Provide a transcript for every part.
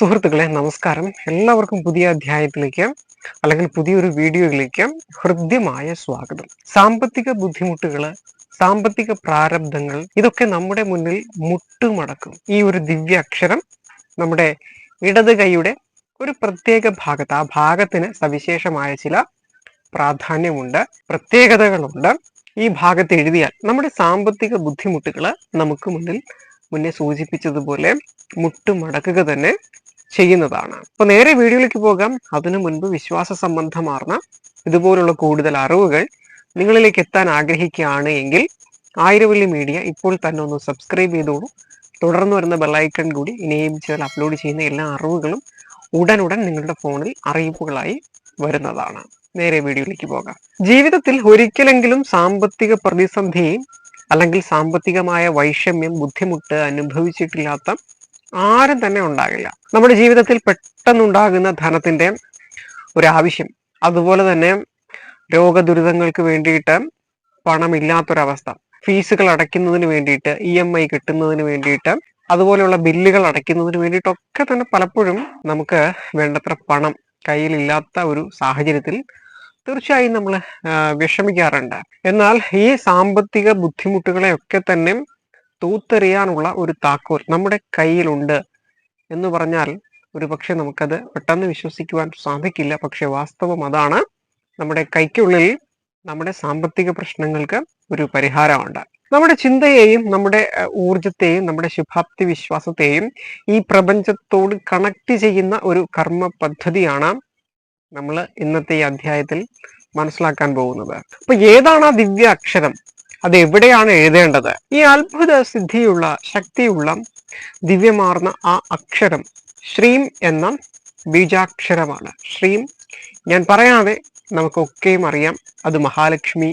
സുഹൃത്തുക്കളെ നമസ്കാരം. എല്ലാവർക്കും പുതിയ അധ്യായത്തിലേക്ക് അല്ലെങ്കിൽ പുതിയൊരു വീഡിയോയിലേക്ക് ഹൃദ്യമായ സ്വാഗതം. സാമ്പത്തിക ബുദ്ധിമുട്ടുകൾ സാമ്പത്തിക പ്രാരബ്ധങ്ങൾ ഇതൊക്കെ നമ്മുടെ മുന്നിൽ മുട്ടുമടക്കും. ഈ ഒരു ദിവ്യ അക്ഷരം നമ്മുടെ ഇടത് കൈയുടെ ഒരു പ്രത്യേക ഭാഗത്ത് ആ ഭാഗത്തിന് സവിശേഷമായ ചില പ്രാധാന്യമുണ്ട് പ്രത്യേകതകളുണ്ട്. ഈ ഭാഗത്ത് എഴുതിയാൽ നമ്മുടെ സാമ്പത്തിക ബുദ്ധിമുട്ടുകൾ നമുക്ക് മുന്നിൽ മുന്നേ സൂചിപ്പിച്ചതുപോലെ മുട്ടുമടക്കുക തന്നെ ചെയ്യുന്നതാണ്. അപ്പൊ നേരെ വീഡിയോയിലേക്ക് പോകാം. അതിനു മുൻപ് വിശ്വാസ സംബന്ധമാർന്ന ഇതുപോലുള്ള കൂടുതൽ അറിവുകൾ നിങ്ങളിലേക്ക് എത്താൻ ആഗ്രഹിക്കുകയാണ് എങ്കിൽ ആയിരവല്ലി മീഡിയ ഇപ്പോൾ തന്നെ ഒന്ന് സബ്സ്ക്രൈബ് ചെയ്തോളൂ. തുടർന്ന് വരുന്ന ബെല്ലൈക്കൺ കൂടി ഇനിയും ചെയ്താൽ അപ്ലോഡ് ചെയ്യുന്ന എല്ലാ അറിവുകളും ഉടനുടൻ നിങ്ങളുടെ ഫോണിൽ അറിയിപ്പുകളായി വരുന്നതാണ്. നേരെ വീഡിയോയിലേക്ക് പോകാം. ജീവിതത്തിൽ ഒരിക്കലെങ്കിലും സാമ്പത്തിക പ്രതിസന്ധിയും അല്ലെങ്കിൽ സാമ്പത്തികമായ വൈഷമ്യം ബുദ്ധിമുട്ട് അനുഭവിച്ചിട്ടില്ലാത്ത ആരും തന്നെ ഉണ്ടാകില്ല. നമ്മുടെ ജീവിതത്തിൽ പെട്ടെന്നുണ്ടാകുന്ന ധനത്തിന്റെ ഒരാവശ്യം. അതുപോലെ തന്നെ രോഗദുരിതങ്ങൾക്ക് വേണ്ടിയിട്ട് പണമില്ലാത്തൊരവസ്ഥ. ഫീസുകൾ അടയ്ക്കുന്നതിന് വേണ്ടിയിട്ട് ഇ എം ഐ കിട്ടുന്നതിന് വേണ്ടിയിട്ട് അതുപോലെയുള്ള ബില്ലുകൾ അടയ്ക്കുന്നതിന് വേണ്ടിയിട്ടൊക്കെ തന്നെ പലപ്പോഴും നമുക്ക് വേണ്ടത്ര പണം കയ്യിലില്ലാത്ത ഒരു സാഹചര്യത്തിൽ തീർച്ചയായും നമ്മൾ വിഷമിക്കാറുണ്ട്. എന്നാൽ ഈ സാമ്പത്തിക ബുദ്ധിമുട്ടുകളെയൊക്കെ തന്നെ തൂത്തെറിയാനുള്ള ഒരു താക്കോൽ നമ്മുടെ കയ്യിലുണ്ട് എന്ന് പറഞ്ഞാൽ ഒരു പക്ഷെ നമുക്കത് പെട്ടെന്ന് വിശ്വസിക്കുവാൻ സാധിക്കില്ല. പക്ഷെ വാസ്തവം അതാണ്. നമ്മുടെ കൈക്കുള്ളിൽ നമ്മുടെ സാമ്പത്തിക പ്രശ്നങ്ങൾക്ക് ഒരു പരിഹാരമുണ്ട്. നമ്മുടെ ചിന്തയെയും നമ്മുടെ ഊർജത്തെയും നമ്മുടെ ശുഭാപ്തി വിശ്വാസത്തെയും ഈ പ്രപഞ്ചത്തോട് കണക്ട് ചെയ്യുന്ന ഒരു കർമ്മ പദ്ധതിയാണ് നമ്മൾ ഇന്നത്തെ ഈ അധ്യായത്തിൽ മനസ്സിലാക്കാൻ പോകുന്നത്. അപ്പൊ ഏതാണ് ആ ദിവ്യ അക്ഷരം അത് എവിടെയാണ് എഴുതേണ്ടത്? ഈ അത്ഭുത സിദ്ധിയുള്ള ശക്തിയുള്ള ദിവ്യമാർന്ന ആ അക്ഷരം ശ്രീം എന്ന ബീജാക്ഷരമാണ്. ശ്രീം ഞാൻ പറയാതെ നമുക്കൊക്കെയും അറിയാം അത് മഹാലക്ഷ്മി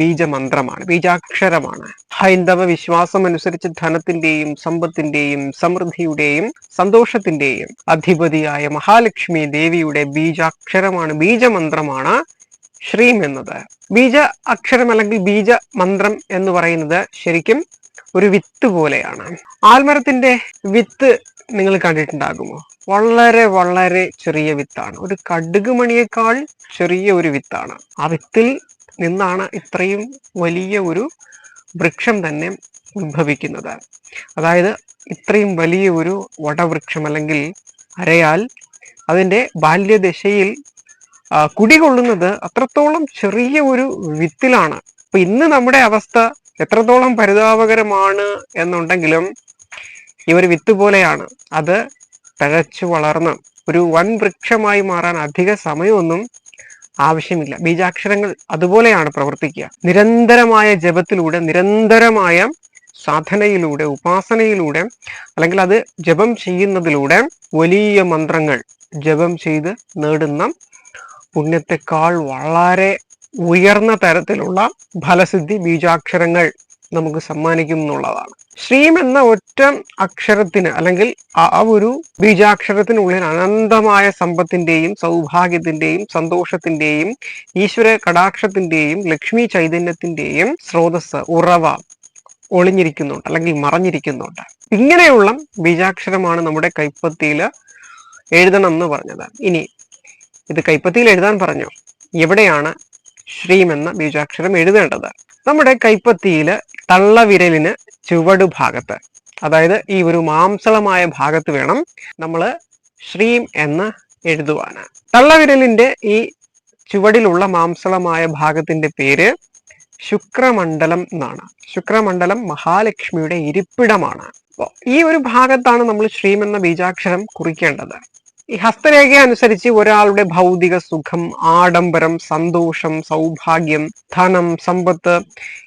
ബീജമന്ത്രമാണ് ബീജാക്ഷരമാണ്. ഹൈന്ദവ വിശ്വാസം അനുസരിച്ച് ധനത്തിന്റെയും സമ്പത്തിന്റെയും സമൃദ്ധിയുടെയും സന്തോഷത്തിന്റെയും അധിപതിയായ മഹാലക്ഷ്മി ദേവിയുടെ ബീജാക്ഷരമാണ് ബീജമന്ത്രമാണ്. ശ്രീം എന്നത്. ബീജ അക്ഷരം അല്ലെങ്കിൽ ബീജ മന്ത്രം എന്ന് പറയുന്നത് ശരിക്കും ഒരു വിത്ത് പോലെയാണ്. ആൽമരത്തിന്റെ വിത്ത് നിങ്ങൾ കണ്ടിട്ടുണ്ടാകുമോ? വളരെ വളരെ ചെറിയ വിത്താണ്. ഒരു കടുക് മണിയേക്കാൾ ചെറിയ ഒരു വിത്താണ്. ആ വിത്തിൽ നിന്നാണ് ഇത്രയും വലിയ ഒരു വൃക്ഷം തന്നെ ഉത്ഭവിക്കുന്നത്. അതായത് ഇത്രയും വലിയ ഒരു വടവൃക്ഷം അല്ലെങ്കിൽ അരയാൽ അതിന്റെ ബാല്യദശയിൽ കുടികൊള്ളുന്നത് അത്രത്തോളം ചെറിയ ഒരു വിത്തിലാണ്. അപ്പൊ ഇന്ന് നമ്മുടെ അവസ്ഥ എത്രത്തോളം പരിതാപകരമാണ് എന്നുണ്ടെങ്കിലും ഈ ഒരു വിത്ത് പോലെയാണ്. അത് തഴച്ചു വളർന്ന് ഒരു വൻ വൃക്ഷമായി മാറാൻ അധിക സമയമൊന്നും ആവശ്യമില്ല. ബീജാക്ഷരങ്ങൾ അതുപോലെയാണ് പ്രവർത്തിക്കുക. നിരന്തരമായ ജപത്തിലൂടെ നിരന്തരമായ സാധനയിലൂടെ ഉപാസനയിലൂടെ അല്ലെങ്കിൽ അത് ജപം ചെയ്യുന്നതിലൂടെ വലിയ മന്ത്രങ്ങൾ ജപം ചെയ്ത് നേടുന്ന പുണ്യത്തെക്കാൾ വളരെ ഉയർന്ന തരത്തിലുള്ള ഫലസിദ്ധി ബീജാക്ഷരങ്ങൾ നമുക്ക് സമ്മാനിക്കും എന്നുള്ളതാണ്. ശ്രീം എന്ന ഒറ്റ അക്ഷരത്തിന് അല്ലെങ്കിൽ ആ ഒരു ബീജാക്ഷരത്തിനുള്ളിൽ അനന്തമായ സമ്പത്തിന്റെയും സൗഭാഗ്യത്തിന്റെയും സന്തോഷത്തിന്റെയും ഈശ്വര കടാക്ഷത്തിന്റെയും ലക്ഷ്മി ചൈതന്യത്തിന്റെയും സ്രോതസ് ഉറവ ഒളിഞ്ഞിരിക്കുന്നുണ്ട് അല്ലെങ്കിൽ മറഞ്ഞിരിക്കുന്നുണ്ട്. ഇങ്ങനെയുള്ള ബീജാക്ഷരമാണ് നമ്മുടെ കൈപ്പത്തിയിൽ എഴുതണം എന്ന് പറഞ്ഞത്. ഇനി ഇത് കൈപ്പത്തിയിൽ എഴുതാൻ പറഞ്ഞു. എവിടെയാണ് ശ്രീം എന്ന ബീജാക്ഷരം എഴുതേണ്ടത്? നമ്മുടെ കൈപ്പത്തിയിൽ തള്ളവിരലിന് ചുവടു ഭാഗത്ത്. അതായത് ഈ ഒരു മാംസളമായ ഭാഗത്ത് വേണം നമ്മൾ ശ്രീം എന്ന് എഴുതുവാന്. തള്ളവിരലിന്റെ ഈ ചുവടിലുള്ള മാംസളമായ ഭാഗത്തിന്റെ പേര് ശുക്രമണ്ഡലം എന്നാണ്. ശുക്രമണ്ഡലം മഹാലക്ഷ്മിയുടെ ഇരിപ്പിടമാണ്. ഈ ഒരു ഭാഗത്താണ് നമ്മൾ ശ്രീം എന്ന ബീജാക്ഷരം കുറിക്കേണ്ടത്. ഈ ഹസ്തരേഖ അനുസരിച്ച് ഒരാളുടെ ഭൗതിക സുഖം ആഡംബരം സന്തോഷം സൗഭാഗ്യം ധനം സമ്പത്ത്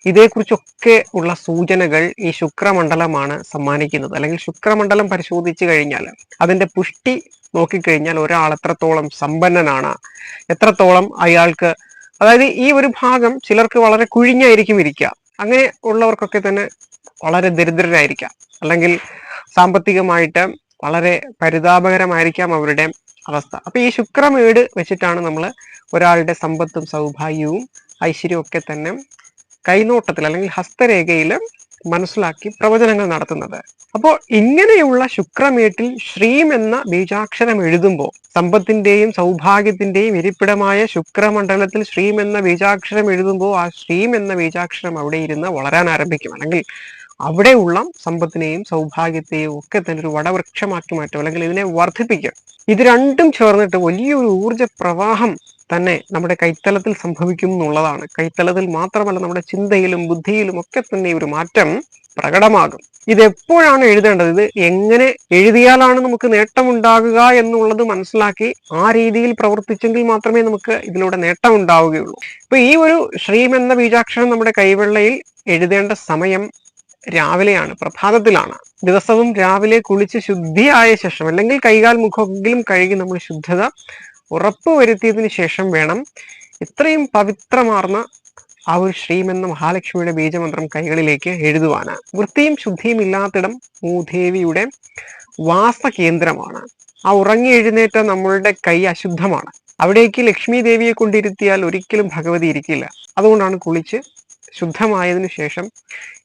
ഇതേക്കുറിച്ചൊക്കെ ഉള്ള സൂചനകൾ ഈ ശുക്രമണ്ഡലമാണ് സമ്മാനിക്കുന്നത്. അല്ലെങ്കിൽ ശുക്രമണ്ഡലം പരിശോധിച്ചു കഴിഞ്ഞാൽ അതിന്റെ പുഷ്ടി നോക്കിക്കഴിഞ്ഞാൽ ഒരാൾ എത്രത്തോളം സമ്പന്നനാണ് എത്രത്തോളം അയാൾക്ക് അതായത് ഈ ഒരു ഭാഗം ചിലർക്ക് വളരെ കുഴിഞ്ഞായിരിക്കും ഇരിക്കുക. അങ്ങനെ ഉള്ളവർക്കൊക്കെ തന്നെ വളരെ ദരിദ്രരായിരിക്കാം. അല്ലെങ്കിൽ സാമ്പത്തികമായിട്ട് വളരെ പരിതാപകരമായിരിക്കാം അവരുടെ അവസ്ഥ. അപ്പൊ ഈ ശുക്രമേട് വെച്ചിട്ടാണ് നമ്മൾ ഒരാളുടെ സമ്പത്തും സൗഭാഗ്യവും ഐശ്വര്യവും ഒക്കെ തന്നെ കൈനോട്ടത്തിൽ അല്ലെങ്കിൽ ഹസ്തരേഖയിൽ മനസ്സിലാക്കി പ്രവചനങ്ങൾ നടത്തുന്നത്. അപ്പോൾ ഇങ്ങനെയുള്ള ശുക്രമേട്ടിൽ ശ്രീം എന്ന ബീജാക്ഷരം എഴുതുമ്പോൾ സമ്പത്തിന്റെയും സൗഭാഗ്യത്തിന്റെയും ഇരിപ്പിടമായ ശുക്രമണ്ഡലത്തിൽ ശ്രീം എന്ന ബീജാക്ഷരം എഴുതുമ്പോൾ ആ ശ്രീം എന്ന ബീജാക്ഷരം അവിടെ ഇരുന്ന് വളരാൻ ആരംഭിക്കും. അല്ലെങ്കിൽ അവിടെയുള്ള സമ്പത്തിനെയും സൗഭാഗ്യത്തെയും ഒക്കെ തന്നെ ഒരു വടവൃക്ഷമാക്കി മാറ്റും അല്ലെങ്കിൽ ഇതിനെ വർദ്ധിപ്പിക്കും ഇത് രണ്ടും ചേർന്നിട്ട് വലിയൊരു ഊർജ പ്രവാഹം തന്നെ നമ്മുടെ കൈത്തലത്തിൽ സംഭവിക്കും എന്നുള്ളതാണ്. കൈത്തലത്തിൽ മാത്രമല്ല നമ്മുടെ ചിന്തയിലും ബുദ്ധിയിലും ഒക്കെ തന്നെ ഒരു മാറ്റം പ്രകടമാകും. ഇത് എപ്പോഴാണ് എഴുതേണ്ടത്? ഇത് എങ്ങനെ എഴുതിയാലാണ് നമുക്ക് നേട്ടമുണ്ടാകുക എന്നുള്ളത് മനസ്സിലാക്കി ആ രീതിയിൽ പ്രവർത്തിച്ചെങ്കിൽ മാത്രമേ നമുക്ക് ഇതിലൂടെ നേട്ടം ഉണ്ടാവുകയുള്ളൂ ഇപ്പൊ ഈ ഒരു ശ്രീം എന്ന ബീജാക്ഷരം നമ്മുടെ കൈവെള്ളയിൽ എഴുതേണ്ട സമയം രാവിലെയാണ് പ്രഭാതത്തിലാണ്. ദിവസവും രാവിലെ കുളിച്ച് ശുദ്ധിയായ ശേഷം അല്ലെങ്കിൽ കൈകാൽ മുഖമെങ്കിലും കഴുകി നമ്മൾ ശുദ്ധത ഉറപ്പുവരുത്തിയതിനു ശേഷം വേണം ഇത്രയും പവിത്രമാർന്ന ആ ഒരു ശ്രീം എന്ന മഹാലക്ഷ്മിയുടെ ബീജമന്ത്രം കൈകളിലേക്ക് എഴുതുവാന്. വൃത്തിയും ശുദ്ധിയും ഇല്ലാത്തിടം മൂദേവിയുടെ വാസകേന്ദ്രമാണ്. ആ ഉറങ്ങി എഴുന്നേറ്റ നമ്മളുടെ കൈ അശുദ്ധമാണ്. അവിടേക്ക് ലക്ഷ്മി ദേവിയെ കൊണ്ടിരുത്തിയാൽ ഒരിക്കലും ഭഗവതി ഇരിക്കില്ല. അതുകൊണ്ടാണ് കുളിച്ച് ശുദ്ധമായതിനു ശേഷം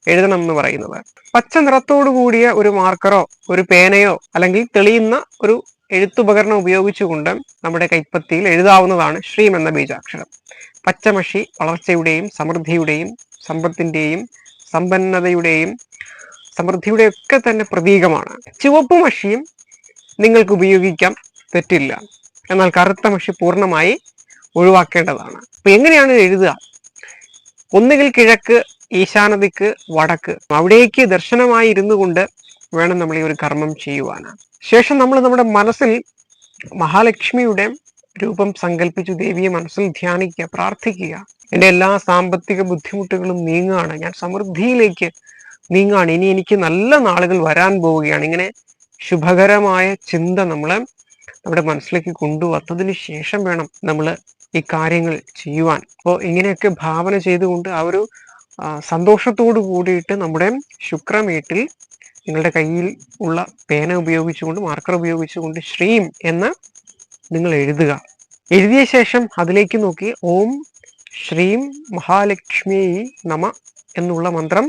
എഴുതണം എന്ന് പറയുന്നത്. പച്ച നിറത്തോടു കൂടിയ ഒരു മാർക്കറോ ഒരു പേനയോ അല്ലെങ്കിൽ തെളിയുന്ന ഒരു എഴുത്തുപകരണം ഉപയോഗിച്ചുകൊണ്ട് നമ്മുടെ കൈപ്പത്തിയിൽ എഴുതാവുന്നതാണ് ശ്രീം എന്ന ബീജാക്ഷരം. പച്ചമഷി വളർച്ചയുടെയും സമൃദ്ധിയുടെയും സമ്പത്തിന്റെയും സമ്പന്നതയുടെയും സമൃദ്ധിയുടെ ഒക്കെ തന്നെ പ്രതീകമാണ്. ചുവപ്പ് മഷിയും നിങ്ങൾക്ക് ഉപയോഗിക്കാം തെറ്റില്ല. എന്നാൽ കറുത്ത മഷി പൂർണമായി ഒഴിവാക്കേണ്ടതാണ്. അപ്പൊ എങ്ങനെയാണ് എഴുതുക? ഒന്നുകിൽ കിഴക്ക് ഈശാനതിക്ക് വടക്ക്. അവിടേക്ക് ദർശനമായി ഇരുന്നു കൊണ്ട് വേണം നമ്മൾ ഈ ഒരു കർമ്മം ചെയ്യുവാനാണ് ശേഷം നമ്മൾ നമ്മുടെ മനസ്സിൽ മഹാലക്ഷ്മിയുടെ രൂപം സങ്കല്പിച്ചു ദേവിയെ മനസ്സിൽ ധ്യാനിക്കുക പ്രാർത്ഥിക്കുക. എന്റെ എല്ലാ സാമ്പത്തിക ബുദ്ധിമുട്ടുകളും നീങ്ങുകയാണ് ഞാൻ സമൃദ്ധിയിലേക്ക് നീങ്ങാണ്. ഇനി എനിക്ക് നല്ല നാളുകൾ വരാൻ പോവുകയാണ്. ഇങ്ങനെ ശുഭകരമായ ചിന്ത നമ്മൾ നമ്മുടെ മനസ്സിലേക്ക് കൊണ്ടുവന്നതിന് ശേഷം വേണം നമ്മൾ ഈ കാര്യങ്ങൾ ചെയ്യുവാൻ. അപ്പോൾ ഇങ്ങനെയൊക്കെ ഭാവന ചെയ്തുകൊണ്ട് ആ ഒരു സന്തോഷത്തോടു കൂടിയിട്ട് നമ്മുടെ ശുക്രമേട്ടിൽ നിങ്ങളുടെ കയ്യിൽ ഉള്ള പേന ഉപയോഗിച്ചുകൊണ്ട് മാർക്കർ ഉപയോഗിച്ചുകൊണ്ട് ശ്രീം എന്ന് നിങ്ങൾ എഴുതുക. എഴുതിയ ശേഷം അതിലേക്ക് നോക്കി ഓം ശ്രീം മഹാലക്ഷ്മി നമ എന്നുള്ള മന്ത്രം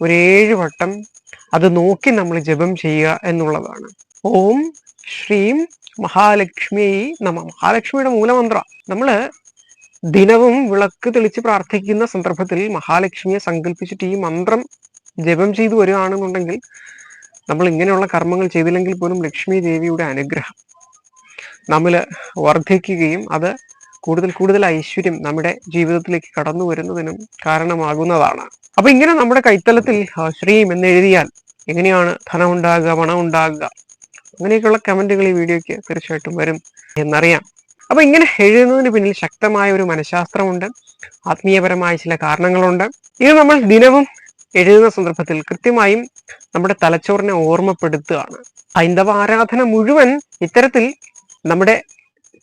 ഒരേഴ് വട്ടം അത് നോക്കി നമ്മൾ ജപം ചെയ്യുക എന്നുള്ളതാണ്. ഓം ശ്രീം മഹാലക്ഷ്മി നമ മഹാലക്ഷ്മിയുടെ മൂലമന്ത്ര. നമ്മൾ ദിനവും വിളക്ക് തെളിച്ച് പ്രാർത്ഥിക്കുന്ന സന്ദർഭത്തിൽ മഹാലക്ഷ്മിയെ സങ്കല്പിച്ചിട്ട് ഈ മന്ത്രം ജപം ചെയ്തു വരികയാണെന്നുണ്ടെങ്കിൽ നമ്മൾ ഇങ്ങനെയുള്ള കർമ്മങ്ങൾ ചെയ്തില്ലെങ്കിൽ പോലും ലക്ഷ്മി ദേവിയുടെ അനുഗ്രഹം നമ്മൾ വർദ്ധിക്കുകയും അത് കൂടുതൽ കൂടുതൽ ഐശ്വര്യം നമ്മുടെ ജീവിതത്തിലേക്ക് കടന്നു വരുന്നതിനും കാരണമാകുന്നതാണ്. അപ്പൊ ഇങ്ങനെ നമ്മുടെ കൈത്തലത്തിൽ ശ്രീം എന്ന് എഴുതിയാൽ എങ്ങനെയാണ് ധനം ഉണ്ടാകുക പണം ഉണ്ടാകുക അങ്ങനെയൊക്കെയുള്ള കമന്റുകൾ ഈ വീഡിയോയ്ക്ക് തീർച്ചയായിട്ടും വരും എന്നറിയാം. അപ്പൊ ഇങ്ങനെ എഴുതുന്നതിന് പിന്നിൽ ശക്തമായ ഒരു മനഃശാസ്ത്രമുണ്ട്. ആത്മീയപരമായ ചില കാരണങ്ങളുണ്ട്. ഇത് നമ്മൾ ദിനവും എഴുതുന്ന സന്ദർഭത്തിൽ കൃത്യമായും നമ്മുടെ തലച്ചോറിനെ ഓർമ്മപ്പെടുത്തുകയാണ്. ഹൈന്ദവ ആരാധന മുഴുവൻ ഇത്തരത്തിൽ നമ്മുടെ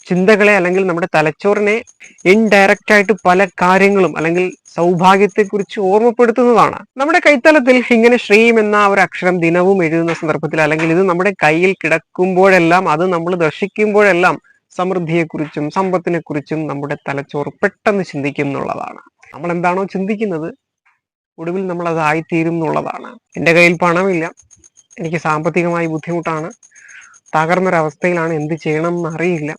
ചിന്തകളെ അല്ലെങ്കിൽ നമ്മുടെ തലച്ചോറിനെ ഇൻഡയറക്റ്റ് ആയിട്ട് പല കാര്യങ്ങളും അല്ലെങ്കിൽ സൗഭാഗ്യത്തെക്കുറിച്ച് ഓർമ്മപ്പെടുത്തുന്നതാണ്. നമ്മുടെ കൈത്തലത്തിൽ ഇങ്ങനെ ശ്രീം എന്ന ഒരു അക്ഷരം ദിനവും എഴുതുന്ന സന്ദർഭത്തിൽ അല്ലെങ്കിൽ ഇത് നമ്മുടെ കയ്യിൽ കിടക്കുമ്പോഴെല്ലാം അത് നമ്മൾ ദർശിക്കുമ്പോഴെല്ലാം സമൃദ്ധിയെക്കുറിച്ചും സമ്പത്തിനെക്കുറിച്ചും നമ്മുടെ തലച്ചോറ് പെട്ടെന്ന് ചിന്തിക്കും എന്നുള്ളതാണ്. നമ്മൾ എന്താണോ ചിന്തിക്കുന്നത് ഒടുവിൽ നമ്മൾ അത് ആയിത്തീരും എന്നുള്ളതാണ്. എന്റെ കയ്യിൽ പണമില്ല എനിക്ക് സാമ്പത്തികമായി ബുദ്ധിമുട്ടാണ് തകർന്നൊരവസ്ഥയിലാണ് എന്ത് ചെയ്യണം എന്ന് അറിയില്ല.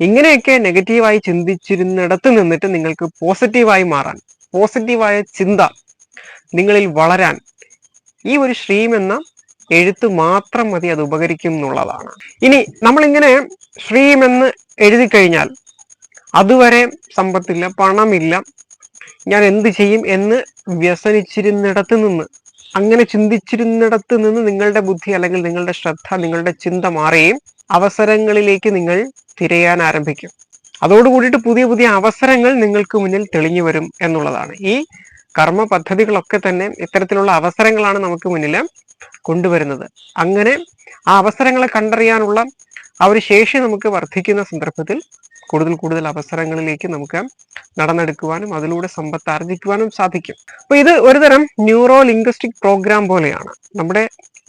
ഇങ്ങനെയൊക്കെ നെഗറ്റീവായി ചിന്തിച്ചിരുന്നിടത്ത് നിന്നിട്ട് നിങ്ങൾക്ക് പോസിറ്റീവായി മാറാൻ പോസിറ്റീവായ ചിന്ത നിങ്ങളിൽ വളരാൻ ഈ ഒരു ശ്രീം എന്ന എഴുത്ത് മാത്രം മതി അത് ഉപകരിക്കും എന്നുള്ളതാണ്. ഇനി നമ്മളിങ്ങനെ ശ്രീം എന്ന് എഴുതി കഴിഞ്ഞാൽ അതുവരെ സമ്പത്തില്ല പണമില്ല ഞാൻ എന്ത് ചെയ്യും എന്ന് വ്യസനിച്ചിരുന്നിടത്ത് നിന്ന് അങ്ങനെ ചിന്തിച്ചിരുന്നിടത്ത് നിന്ന് നിങ്ങളുടെ ബുദ്ധി അല്ലെങ്കിൽ നിങ്ങളുടെ ശ്രദ്ധ നിങ്ങളുടെ ചിന്ത മാറുകയും അവസരങ്ങളിലേക്ക് നിങ്ങൾ തിരയാൻ ആരംഭിക്കും. അതോടുകൂടിയിട്ട് പുതിയ പുതിയ അവസരങ്ങൾ നിങ്ങൾക്ക് മുന്നിൽ തെളിഞ്ഞു വരും എന്നുള്ളതാണ്. ഈ കർമ്മ പദ്ധതികളൊക്കെ തന്നെ ഇത്തരത്തിലുള്ള അവസരങ്ങളാണ് നമുക്ക് മുന്നിൽ കൊണ്ടുവരുന്നത്. അങ്ങനെ ആ അവസരങ്ങളെ കണ്ടറിയാനുള്ള ആ ഒരു ശേഷി നമുക്ക് വർദ്ധിക്കുന്ന സന്ദർഭത്തിൽ കൂടുതൽ കൂടുതൽ അവസരങ്ങളിലേക്ക് നമുക്ക് നടന്നെടുക്കുവാനും അതിലൂടെ സമ്പത്ത് ആർജിക്കുവാനും സാധിക്കും. അപ്പൊ ഇത് ഒരുതരം ന്യൂറോ ലിംഗ്വിസ്റ്റിക് പ്രോഗ്രാം പോലെയാണ്. നമ്മുടെ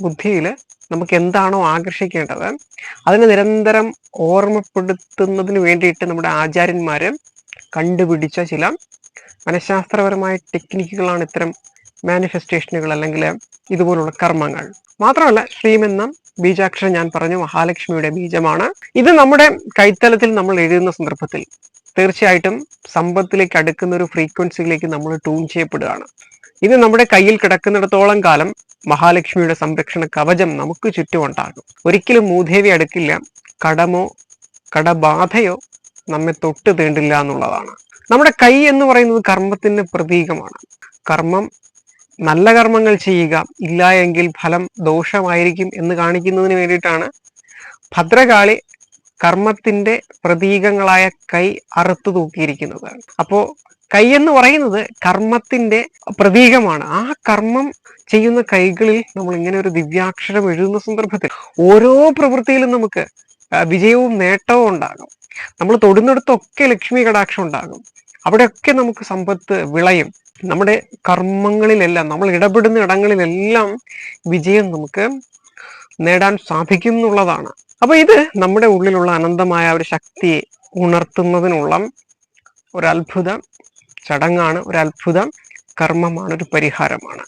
ബുദ്ധിയിൽ നമുക്ക് എന്താണോ ആകർഷിക്കേണ്ടത് അതിനെ നിരന്തരം ഓർമ്മപ്പെടുത്തുന്നതിന് വേണ്ടിയിട്ട് നമ്മുടെ ആചാര്യന്മാർ കണ്ടുപിടിച്ച ചില മനഃശാസ്ത്രപരമായ ടെക്നിക്കുകളാണ് ഇത്തരം മാനിഫെസ്റ്റേഷനുകൾ അല്ലെങ്കിൽ ഇതുപോലുള്ള കർമ്മങ്ങൾ. മാത്രമല്ല ശ്രീം എന്ന ബീജാക്ഷരം ഞാൻ പറഞ്ഞു മഹാലക്ഷ്മിയുടെ ബീജമാണ്. ഇത് നമ്മുടെ കൈത്തലത്തിൽ നമ്മൾ എഴുതുന്ന സന്ദർഭത്തിൽ തീർച്ചയായിട്ടും സമ്പത്തിലേക്ക് അടുക്കുന്ന ഒരു ഫ്രീക്വൻസിയിലേക്ക് നമ്മൾ ട്യൂൺ ചെയ്യപ്പെടുകയാണ്. ഇത് നമ്മുടെ കയ്യിൽ കിടക്കുന്നിടത്തോളം കാലം മഹാലക്ഷ്മിയുടെ സംരക്ഷണ കവചം നമുക്ക് ചുറ്റുമുണ്ടാകും. ഒരിക്കലും മൂദേവി അടുക്കില്ല. കടമോ കടബാധയോ നമ്മെ തൊട്ട് തീണ്ടില്ല എന്നുള്ളതാണ്. നമ്മുടെ കൈ എന്ന് പറയുന്നത് കർമ്മത്തിന്റെ പ്രതീകമാണ്. കർമ്മം നല്ല കർമ്മങ്ങൾ ചെയ്യുക ഇല്ല എങ്കിൽ ഫലം ദോഷമായിരിക്കും എന്ന് കാണിക്കുന്നതിന് വേണ്ടിയിട്ടാണ് ഭദ്രകാളി കർമ്മത്തിന്റെ പ്രതീകങ്ങളായ കൈ അറുത്തു തൂക്കിയിരിക്കുന്നത്. അപ്പോ കൈ എന്ന് പറയുന്നത് കർമ്മത്തിന്റെ പ്രതീകമാണ്. ആ കർമ്മം ചെയ്യുന്ന കൈകളിൽ നമ്മൾ ഇങ്ങനെ ഒരു ദിവ്യാക്ഷരം എഴുതുന്ന സന്ദർഭത്തിൽ ഓരോ പ്രവൃത്തിയിലും നമുക്ക് വിജയവും നേട്ടവും ഉണ്ടാകും. നമ്മൾ തൊടുന്നിടത്തൊക്കെ ലക്ഷ്മി കടാക്ഷം ഉണ്ടാകും. അവിടെയൊക്കെ നമുക്ക് സമ്പത്ത് വിളയും. നമ്മുടെ കർമ്മങ്ങളിലെല്ലാം നമ്മൾ ഇടപെടുന്ന ഇടങ്ങളിലെല്ലാം വിജയം നമുക്ക് നേടാൻ സാധിക്കും എന്നുള്ളതാണ്. അപ്പൊ ഇത് നമ്മുടെ ഉള്ളിലുള്ള അനന്തമായ ഒരു ശക്തിയെ ഉണർത്തുന്നതിനുള്ള ഒരു ചടങ്ങാണ്. ഒരു അത്ഭുതം കർമ്മമാണ് ഒരു പരിഹാരമാണ്.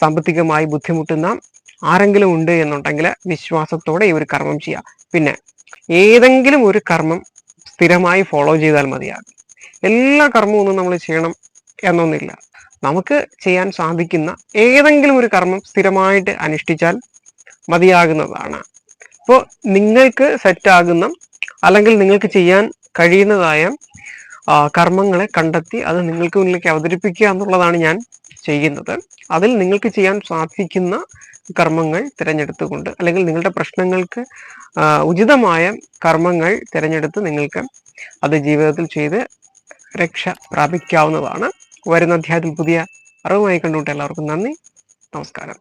സാമ്പത്തികമായി ബുദ്ധിമുട്ടുന്ന ആരെങ്കിലും ഉണ്ട് എന്നുണ്ടെങ്കിൽ വിശ്വാസത്തോടെ ഈ ഒരു കർമ്മം ചെയ്യാം. പിന്നെ ഏതെങ്കിലും ഒരു കർമ്മം സ്ഥിരമായി ഫോളോ ചെയ്താൽ മതിയാകും. എല്ലാ കർമ്മവും ഒന്നും നമ്മൾ ചെയ്യണം എന്നൊന്നില്ല നമുക്ക് ചെയ്യാൻ സാധിക്കുന്ന ഏതെങ്കിലും ഒരു കർമ്മം സ്ഥിരമായിട്ട് അനുഷ്ഠിച്ചാൽ മതിയാകുന്നതാണ്. അപ്പോൾ നിങ്ങൾക്ക് സെറ്റാകുന്ന അല്ലെങ്കിൽ നിങ്ങൾക്ക് ചെയ്യാൻ കഴിയുന്നതായ കർമ്മങ്ങളെ കണ്ടെത്തി അത് നിങ്ങൾക്ക് മുന്നിലേക്ക് അവതരിപ്പിക്കുക എന്നുള്ളതാണ് ഞാൻ ചെയ്യുന്നത്. അതിൽ നിങ്ങൾക്ക് ചെയ്യാൻ സാധിക്കുന്ന കർമ്മങ്ങൾ തിരഞ്ഞെടുത്തുകൊണ്ട് അല്ലെങ്കിൽ നിങ്ങളുടെ പ്രശ്നങ്ങൾക്ക് ഉചിതമായ കർമ്മങ്ങൾ തിരഞ്ഞെടുത്ത് നിങ്ങൾക്ക് അത് ജീവിതത്തിൽ ചെയ്ത് രക്ഷ പ്രാപിക്കാവുന്നതാണ്. വരുന്ന അധ്യായത്തിൽ പുതിയ അറിവുമായി കണ്ടുകൊണ്ട് എല്ലാവർക്കും നന്ദി. നമസ്കാരം.